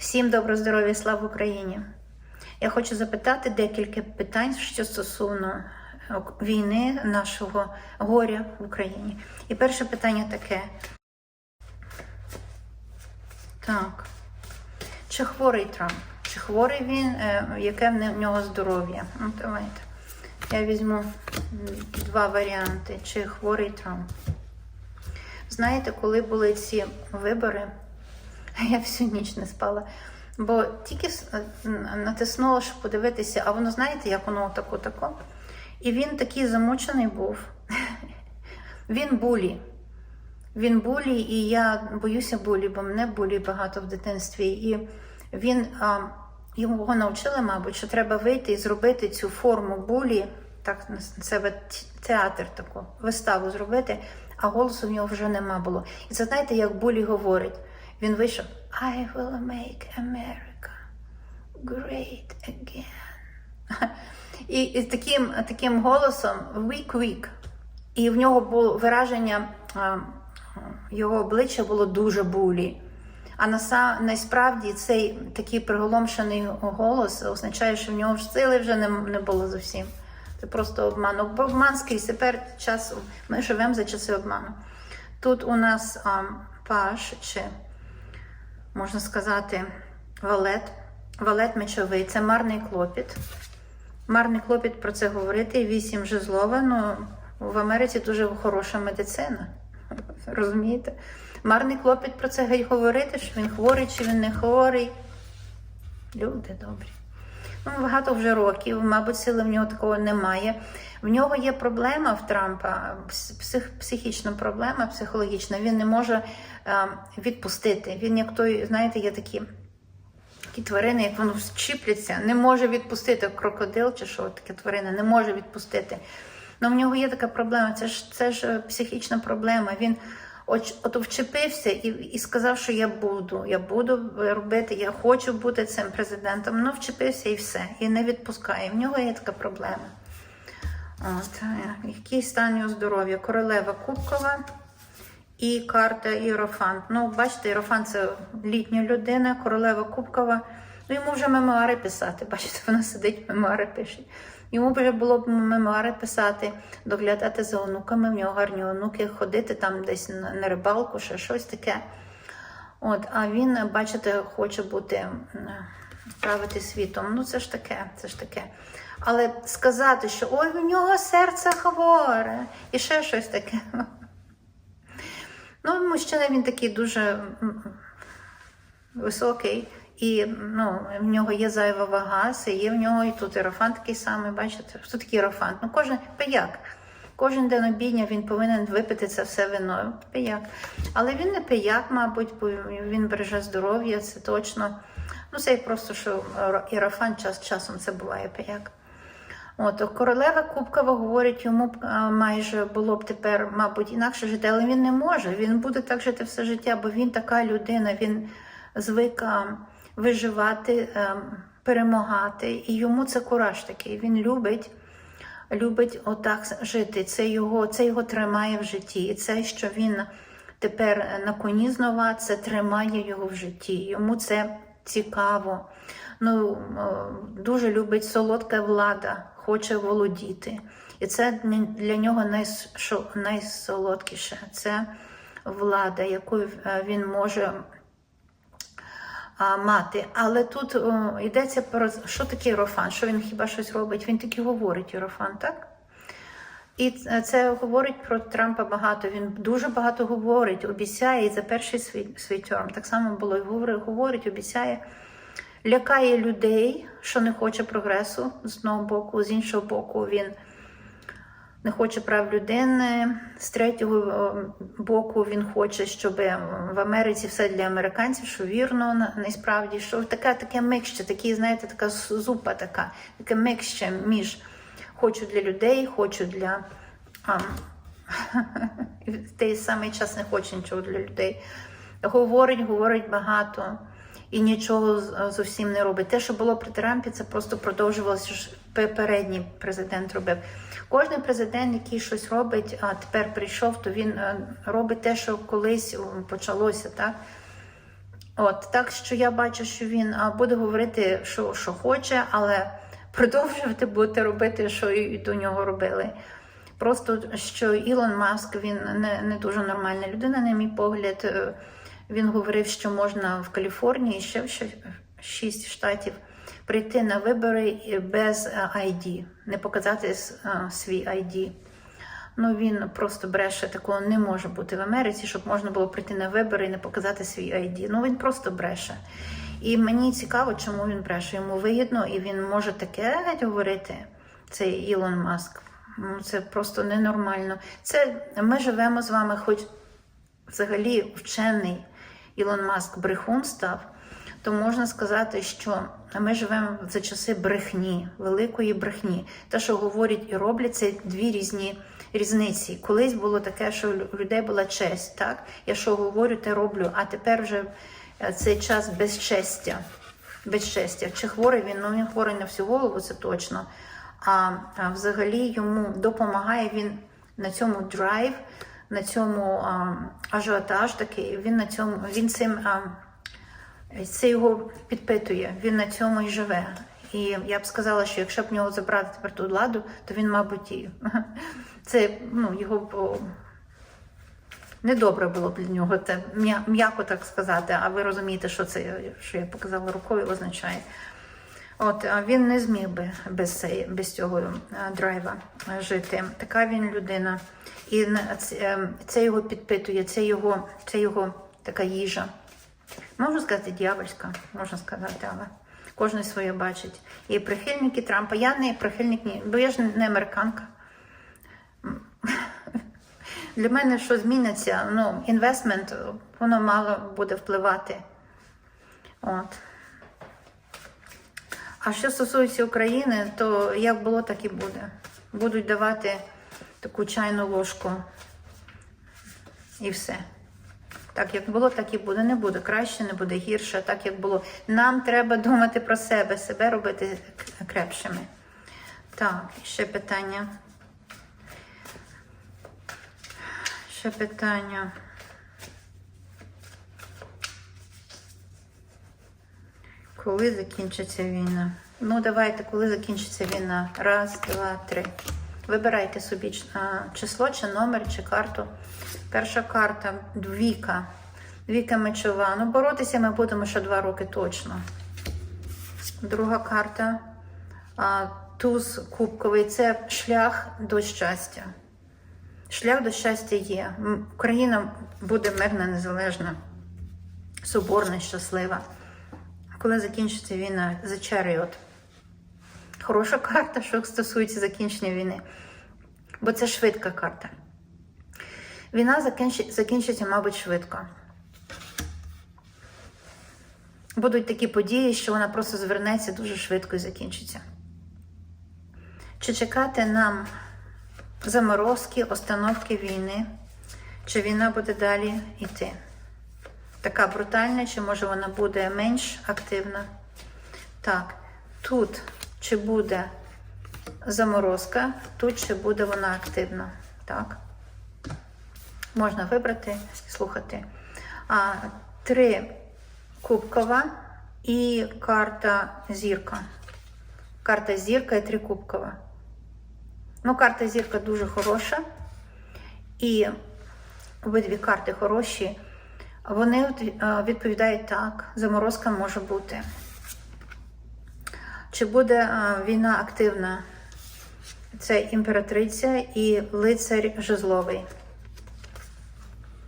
Всім добро здоров'я, слава Україні! Я хочу запитати декілька питань, що стосовно е, війни, нашого горя в Україні. І перше питання таке. Так. Чи хворий Трамп? Чи хворий він? Е, Яке в нього здоров'я? Ну, давайте. Я візьму два варіанти. Чи хворий Трамп? Знаєте, коли були ці вибори, я всю ніч не спала. Бо тільки е, натиснула, щоб подивитися, а воно знаєте, як воно тако тако. І він такий замучений був. Він булі. Він булі, і я боюся булі, бо мене булі багато в дитинстві. І він а, його навчили, мабуть, що треба вийти і зробити цю форму булі, так себе театр таку, виставу зробити, а голосу в нього вже нема було. І це знаєте, як булі говорить. Він вийшов I will make America great again. І, і таким, таким голосом weak weak. І в нього було вираження, його обличчя було дуже булі. А насправді цей такий приголомшений голос означає, що в нього ж сили вже не, не було зовсім. Це просто обман. Обман скрізь тепер час, ми живемо за часи обману. Тут у нас а, паш, чи можна сказати, валет. Валет мечовий це марний клопіт. Марний клопіт про це говорити. Вісім жезлова. Ну, в Америці дуже хороша медицина. Розумієте? Марний клопіт про це говорити, що він хворий чи він не хворий. Люди добрі. Ну, багато вже років, мабуть, сили в нього такого немає. В нього є проблема в Трампа, псих, психічна проблема, психологічна. Він не може е, відпустити. Він як той, знаєте, є такі такі тварини, як воно щіпляться, не може відпустити крокодил чи що таке тварина, не може відпустити. Ну в нього є така проблема. Це ж це ж психічна проблема. Він от, от вчепився і, і сказав, що я буду, я буду робити, я хочу бути цим президентом. Ну, вчепився і все, і не відпускає. В нього є така проблема. От, е, який стан його здоров'я? Королева Кубкова і карта Іерофант. Ну, бачите, Іерофант це літня людина, королева Кубкова. Ну, йому вже мемуари писати. Бачите, вона сидить, мемуари пише. Йому вже було б мемуари писати, доглядати за онуками, в нього гарні онуки, ходити там десь на, рибалку, ще щось таке. От, а він, бачите, хоче бути правити світом. Ну, це ж таке, це ж таке. Але сказати, що ой, у нього серце хворе, і ще щось таке. Ну, мужчина він такий дуже високий, і ну, в нього є зайва вага, це є в нього, і тут іерофант такий самий, бачите, що такий іерофант? Ну, кожен пияк. Кожен день обідня він повинен випити це все вино. Пияк. Але він не пияк, мабуть, бо він береже здоров'я, це точно. Ну, це просто, що іерофант час часом це буває пияк. От, королева Кубкова говорить, йому б, майже було б тепер, мабуть, інакше жити, але він не може. Він буде так жити все життя, бо він така людина, він звик а, виживати, перемагати. І йому це кураж такий. Він любить, любить отак жити. Це його, це його тримає в житті. І це, що він тепер на коні знова, це тримає його в житті. Йому це цікаво. Ну, е, дуже любить солодка влада, хоче володіти. І це для нього найсолодкіше. Це влада, яку е, він може мати. Але тут о, йдеться про що таке Єрофан? Що він хіба щось робить? Він таки говорить Єрофан, так? І це говорить про Трампа багато. Він дуже багато говорить, обіцяє і за перший свій, свій терм. Так само було і говорить, обіцяє, лякає людей, що не хоче прогресу з одного боку, з іншого боку, він не хоче прав людини. З третього боку він хоче, щоб в Америці все для американців, що вірно, на- насправді, що таке, таке микще, такі, знаєте, така зупа така, таке микще між хочу для людей, хочу для. А, в той самий час не хоче нічого для людей. Говорить, говорить багато і нічого зовсім не робить. Те, що було при Трампі, це просто продовжувалося, попередній президент робив. Кожен президент, який щось робить, а тепер прийшов, то він е, робить те, що колись почалося, так? От, так що я бачу, що він буде говорити, що, що хоче, але продовжувати будете робити, що і до нього робили. Просто що Ілон Маск він не, не дуже нормальна людина, на мій погляд. Він говорив, що можна в Каліфорнії ще в шість штатів прийти на вибори без е, ID, не показати е, свій ID. Ну він просто бреше, такого не може бути в Америці, щоб можна було прийти на вибори і не показати свій ID. Ну він просто бреше. І мені цікаво, чому він бреше. Йому вигідно, і він може таке говорити. Цей Ілон Маск. Ну, Це просто ненормально. Це ми живемо з вами, хоч взагалі вчений Ілон Маск брехун став, то можна сказати, що ми живемо за часи брехні, великої брехні. Те, що говорять і роблять, це дві різні різниці. Колись було таке, що у людей була честь. Так? Я що говорю, те роблю, а тепер вже е, цей час безчестя. Безчестя. Чи хворий він? Ну він хворий на всю голову, це точно. А, а взагалі йому допомагає він на цьому драйв, на цьому а, ажіотаж такий. Він на цьому він цим а, це його підпитує. Він на цьому і живе. І я б сказала, що якщо б в нього забрати тепер ту владу, то він, мабуть, і це ну, його б недобре було б для нього. Це м'яко так сказати. А ви розумієте, що це, що я показала рукою, означає. От він не зміг би без, без цього е, драйва е, жити. Така він людина. І це, е, його підпитує, це його, це його така їжа. Можна сказати, дьявольська, можна сказати, але кожен своє бачить. І прихильники Трампа. Я не прихильник, бо я ж не американка. Для мене що зміниться, ну, інвестмент, воно мало буде впливати. От. А що стосується України, то як було, так і буде. Будуть давати таку чайну ложку і все. Так як було, так і буде. Не буде краще, не буде гірше, так як було. Нам треба думати про себе, себе робити крепшими. Так, ще питання. Ще питання. Коли закінчиться війна? Ну, давайте, коли закінчиться війна. Раз, два, три. Вибирайте собі число, чи номер, чи карту. Перша карта двійка. Двійка мечова. Ну, боротися ми будемо ще два роки точно. Друга карта туз кубковий. Це шлях до щастя. Шлях до щастя є. Україна буде мирна, незалежна, соборна, щаслива. Коли закінчиться війна, за Chariot. Хороша карта, що стосується закінчення війни. Бо це швидка карта. Війна закінчи- закінчиться, мабуть, швидко. Будуть такі події, що вона просто звернеться дуже швидко і закінчиться. Чи чекати нам заморозки, остановки війни, чи війна буде далі йти? Така брутальна, чи може вона буде менш активна? Так, тут чи буде заморозка, тут чи буде вона активна. Так. Можна вибрати слухати. А, три кубкова і карта зірка. Карта зірка і три кубкова. Ну, карта зірка дуже хороша. І обидві карти хороші. Вони е, відповідають так, заморозка може бути. Чи буде е, війна активна? Це імператриця і лицар жезловий.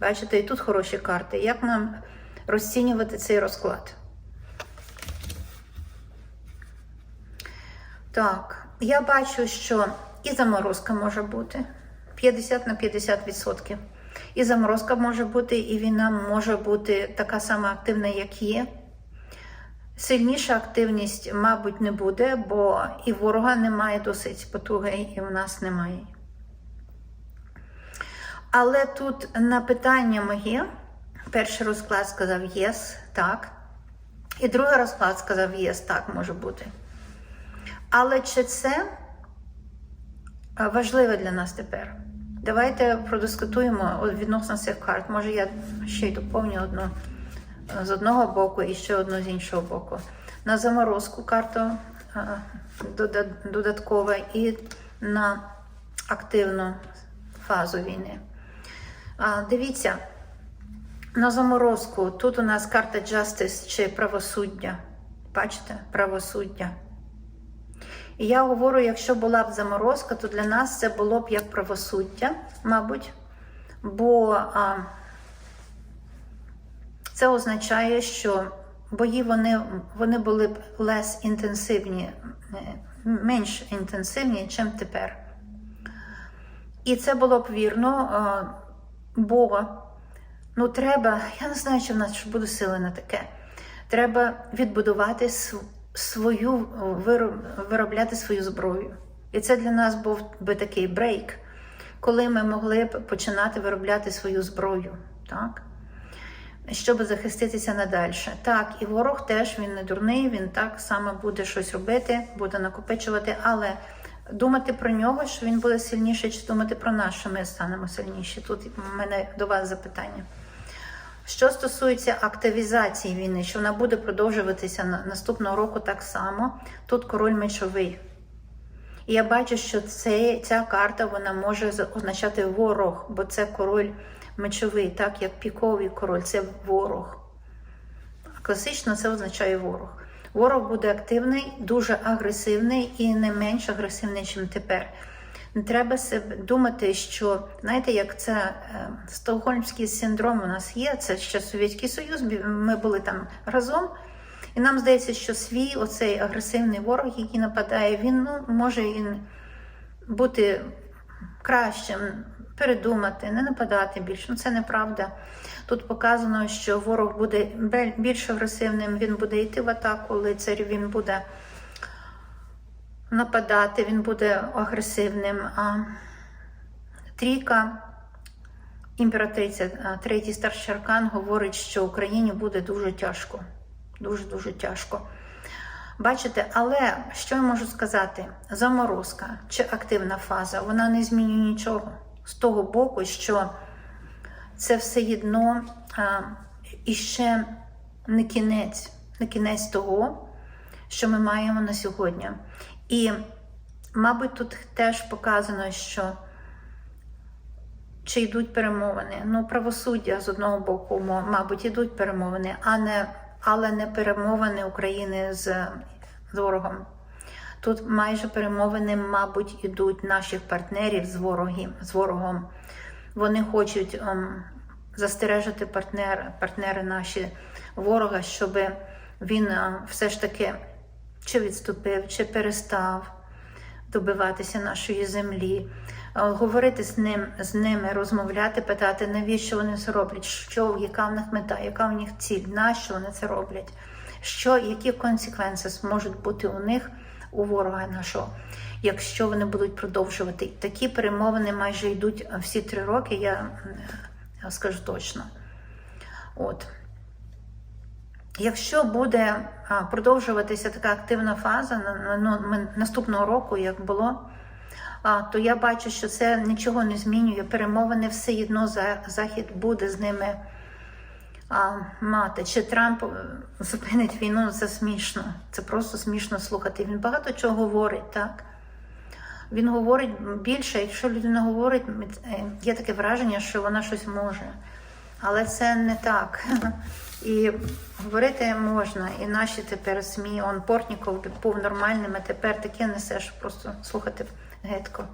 Бачите, і тут хороші карти. Як нам розцінювати цей розклад? Так, я бачу, що і заморозка може бути 50 на 50%. І заморозка може бути, і війна може бути така сама активна, як є. Сильніша активність, мабуть, не буде, бо і ворога немає досить потуги, і в нас немає. Але тут на питання моє, перший розклад сказав єс, так. І другий розклад сказав єс, так може бути. Але чи це е, важливо для нас тепер? Давайте продискутуємо відносно цих карт. Може, я ще й доповню одну з одного боку і ще одну з іншого боку. На заморозку карта е, додаткова і на активну фазу війни. Дивіться, на заморозку тут у нас карта Justice чи правосуддя. Бачите, правосуддя. І я говорю, якщо була б заморозка, то для нас це було б як правосуддя, мабуть. Бо а, це означає, що бої вони, вони були б less інтенсивні, е, менш інтенсивні, ніж тепер. І це було б вірно, а, бо ну, треба, я не знаю, чи в нас буде сили на таке. Треба відбудувати свою, виробляти свою зброю. І це для нас був би такий брейк, коли ми могли б починати виробляти свою зброю, так? щоб захиститися надальше. Так, і ворог теж він не дурний, він так само буде щось робити, буде накопичувати, але думати про нього, що він буде сильніший, чи думати про нас, що ми станемо сильніші. Тут в мене до вас запитання. Що стосується активізації війни, що вона буде продовжуватися наступного року так само, тут король мечовий. І я бачу, що це, ця карта вона може означати ворог, бо це король мечовий, так як піковий король, це ворог. Класично це означає ворог. Ворог буде активний, дуже агресивний і не менш агресивний, ніж тепер. Не треба себе думати, що знаєте, як це е, стокгольмський синдром у нас є, це ще Совєтський Союз, ми були там разом. І нам здається, що свій оцей агресивний ворог, який нападає, він ну, може і бути кращим, передумати, не нападати більше. Ну це неправда. Тут показано, що ворог буде більш агресивним, він буде йти в атаку, лицар він буде нападати, він буде агресивним. А трійка, імператриця, третій старший аркан говорить, що Україні буде дуже тяжко. Дуже-дуже тяжко. Бачите, але що я можу сказати? Заморозка чи активна фаза, вона не змінює нічого з того боку, що це все одно іще не кінець, не кінець того, що ми маємо на сьогодні. І, мабуть, тут теж показано, що чи йдуть перемовини. Ну, правосуддя з одного боку, мабуть, йдуть перемовини, а не, але не перемовини України з, ворогом. Тут майже перемовини, мабуть, ідуть наших партнерів з, вороги, з ворогом. Вони хочуть ем, застережити партнер, партнери наші ворога, щоб він е, все ж таки чи відступив, чи перестав добиватися нашої землі, е, говорити з ним, з ними, розмовляти, питати, навіщо вони це роблять, що, яка в них мета, яка в них ціль, нащо вони це роблять, що, які конsekвенси можуть бути у них, у ворога нашого, якщо вони будуть продовжувати. Такі перемовини майже йдуть всі три роки, я, я скажу точно. От. Якщо буде продовжуватися така активна фаза ну, наступного року, як було, то я бачу, що це нічого не змінює. Перемовини все одно Захід буде з ними мати. Чи Трамп е, зупинить війну, це смішно. Це просто смішно слухати. Він багато чого говорить, так? Він говорить більше, якщо людина говорить, е, є таке враження, що вона щось може. Але це не так. І говорити можна. І наші тепер СМІ, он Портніков був нормальним, а тепер таке несе, що просто слухати гидко.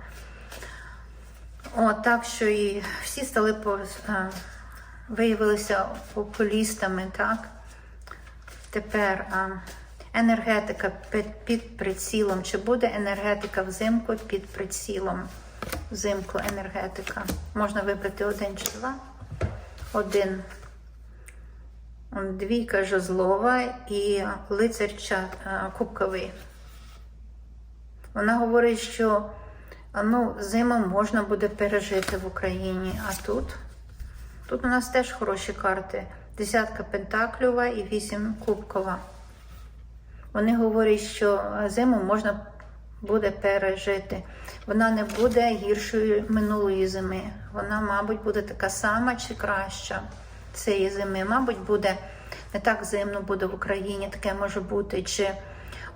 О, так що і всі стали по, е, виявилися популістами, так? Тепер а, енергетика під, під прицілом. Чи буде енергетика взимку під прицілом? Взимку енергетика. Можна вибрати один чи два. Один. Двійка жезлова і лицар кубковий. Вона говорить, що ну, зиму можна буде пережити в Україні, а тут Тут у нас теж хороші карти. Десятка пентаклюва і вісім кубкова. Вони говорять, що зиму можна буде пережити. Вона не буде гіршою минулої зими. Вона, мабуть, буде така сама чи краща цієї зими. Мабуть, буде не так зимно буде в Україні, таке може бути. Чи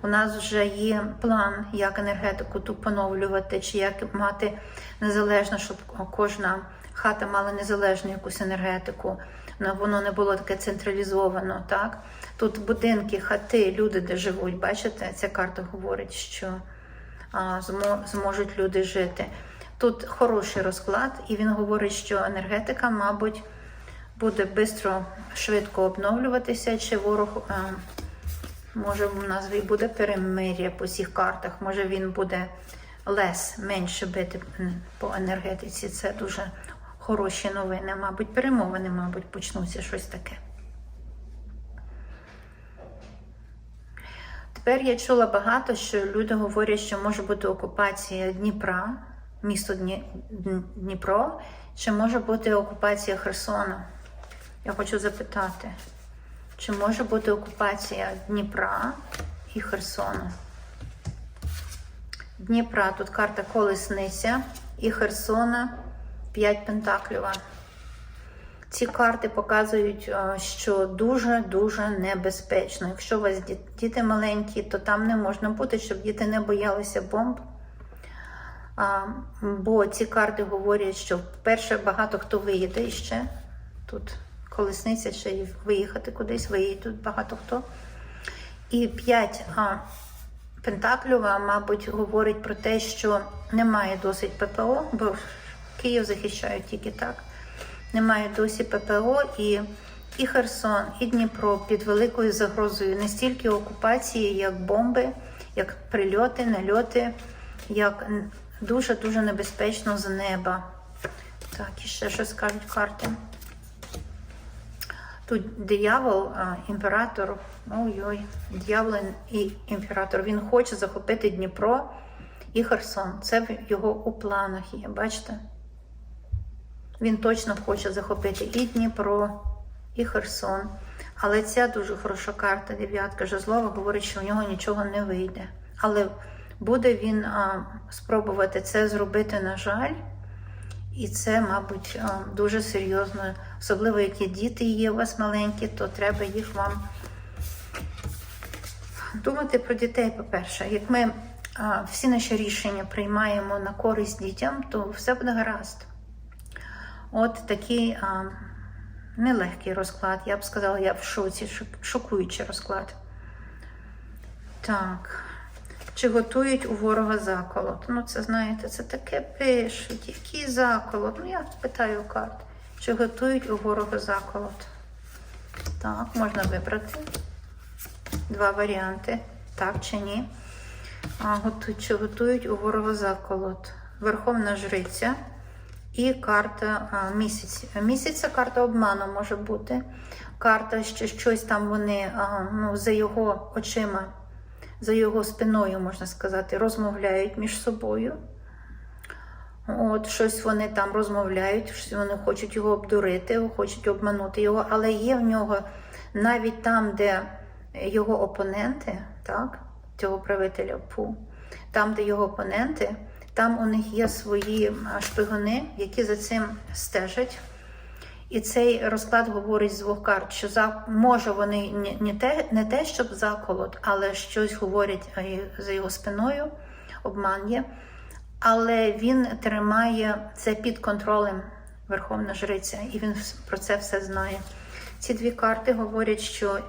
у нас вже є план, як енергетику ту поновлювати, чи як мати незалежно, щоб кожна хата мала незалежну якусь енергетику. Воно не було таке централізовано. Так? Тут будинки, хати, люди, де живуть, бачите, ця карта говорить, що а, зможуть люди жити. Тут хороший розклад, і він говорить, що енергетика, мабуть, буде швидко, швидко обновлюватися, чи ворог. а, Може, в нас буде перемир'я по всіх картах, може він буде лес, менше бити по енергетиці. Це дуже хороші новини. Мабуть, перемовини, мабуть, почнуться щось таке. Тепер я чула багато, що люди говорять, що може бути окупація Дніпра, місто Дні- Дніпро, чи може бути окупація Херсона. Я хочу запитати, чи може бути окупація Дніпра і Херсону? Дніпра, тут карта Колесниця і Херсона 5 Пентакліва. Ці карти показують, е, що дуже-дуже небезпечно. Якщо у вас діти маленькі, то там не можна бути, щоб діти не боялися бомб. А, бо ці карти говорять, що перше багато хто виїде ще. Тут колесниця ще й виїхати кудись, виїдуть багато хто. І п'ять а, Пентаклюва, мабуть, говорить про те, що немає досить ППО, бо Київ захищають тільки так. Немає досі ППО і, і Херсон, і Дніпро під великою загрозою не стільки окупації, як бомби, як прильоти, нальоти, як дуже-дуже небезпечно з неба. Так, і ще що скажуть карти. Тут диявол, а, імператор, ой-ой, диявол і імператор. Він хоче захопити Дніпро і Херсон. Це в його у планах є, бачите? Він точно хоче захопити і Дніпро, і Херсон. Але ця дуже хороша карта, дев'ятка жезлова, говорить, що у нього нічого не вийде. Але буде він а, спробувати це зробити, на жаль. І це, мабуть, дуже серйозно. Особливо, які діти є у вас маленькі, то треба їх вам думати про дітей, по-перше. Як ми всі наші рішення приймаємо на користь дітям, то все буде гаразд. От такий а, нелегкий розклад. Я б сказала, я в шоці, шок- шокуючий розклад. Так. Чи готують у ворога заколот? Ну, це знаєте, це таке пишуть. Який заколот? Ну, я питаю карт. Чи готують у ворога заколот? Так, можна вибрати два варіанти. Так чи ні? А, чи готують у ворога заколот? Верховна жриця і карта а, місяць. Це карта обману може бути. Карта, що щось там вони а, ну, за його очима, за його спиною, можна сказати, розмовляють між собою. От, щось вони там розмовляють, щось вони хочуть його обдурити, хочуть обманути його, але є в нього навіть там, де його опоненти, так, цього правителя Пу, там, де його опоненти, там у них є свої шпигуни, які за цим стежать. І цей розклад говорить з двох карт, що за може вони не, те, не те, щоб заколот, але щось говорять за його спиною, обман є. Але він тримає це під контролем Верховна Жриця, і він про це все знає. Ці дві карти говорять, що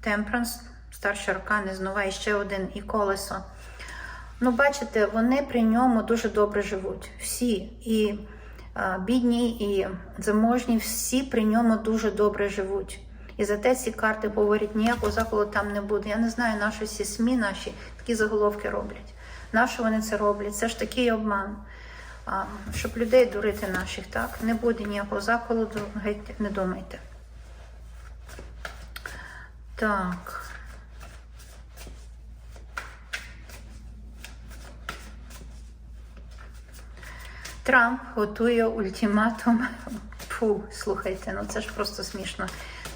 Темпранс, старші аркани, знову і ще один і колесо. Ну, бачите, вони при ньому дуже добре живуть. Всі. І бідні, і заможні, всі при ньому дуже добре живуть. І зате ці карти говорять, ніякого заколу там не буде. Я не знаю, наші всі СМІ наші такі заголовки роблять. Нащо вони це роблять? Це ж такий обман. А, щоб людей дурити наших, так? Не буде ніякого заколу, геть не думайте. Так. Трамп готує ультиматум. Фу, слухайте, ну це ж просто смішно.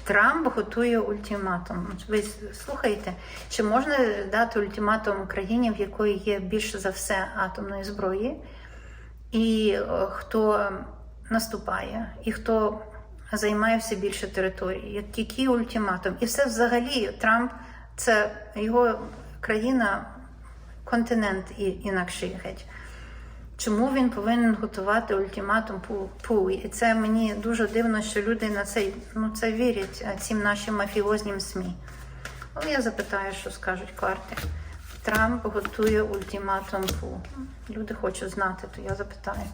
Трамп готує ультиматум. Ви слухайте, чи можна дати ультиматум Україні, в якої є більше за все атомної зброї, і е, хто наступає, і хто займає все більше території. Як який ультиматум? І все взагалі Трамп це його країна, континент і інакший геть. Чому він повинен готувати ультиматум пу- пу? І це мені дуже дивно, що люди на це, ну, це вірять цим нашим мафіознім СМІ. Але я запитаю, що скажуть карти. Трамп готує ультиматум пу. Люди хочуть знати, то я запитаю.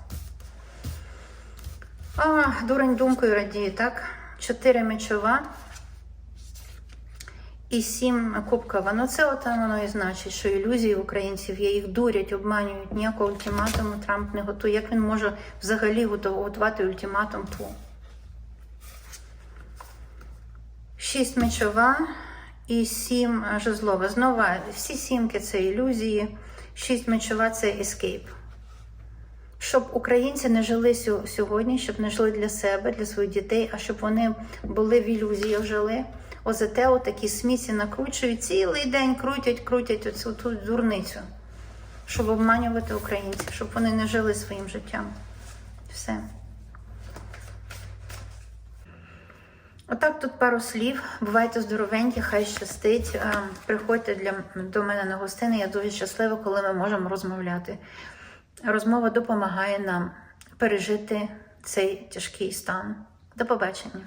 А, дурень думкою радіє, так? Чотири мечова і сім кубкова. Ну це от воно і значить, що ілюзії українців є, їх дурять, обманюють. Ніякого ультиматуму Трамп не готує. Як він може взагалі готувати ультиматум пу? Шість мечова і сім е, жезлова. Знову всі сімки це ілюзії, шість мечова це ескейп. Щоб українці не жили сьогодні, щоб не жили для себе, для своїх дітей, а щоб вони були в ілюзіях жили. ОЗТ такі смісі накручують, цілий день крутять, крутять оцю ту дурницю, щоб обманювати українців, щоб вони не жили своїм життям. Все. Отак тут пару слів. Бувайте здоровенькі, хай щастить. Е, Приходьте для, до мене на гостини. Я дуже щаслива, коли ми можемо розмовляти. Розмова допомагає нам пережити цей тяжкий стан. До побачення.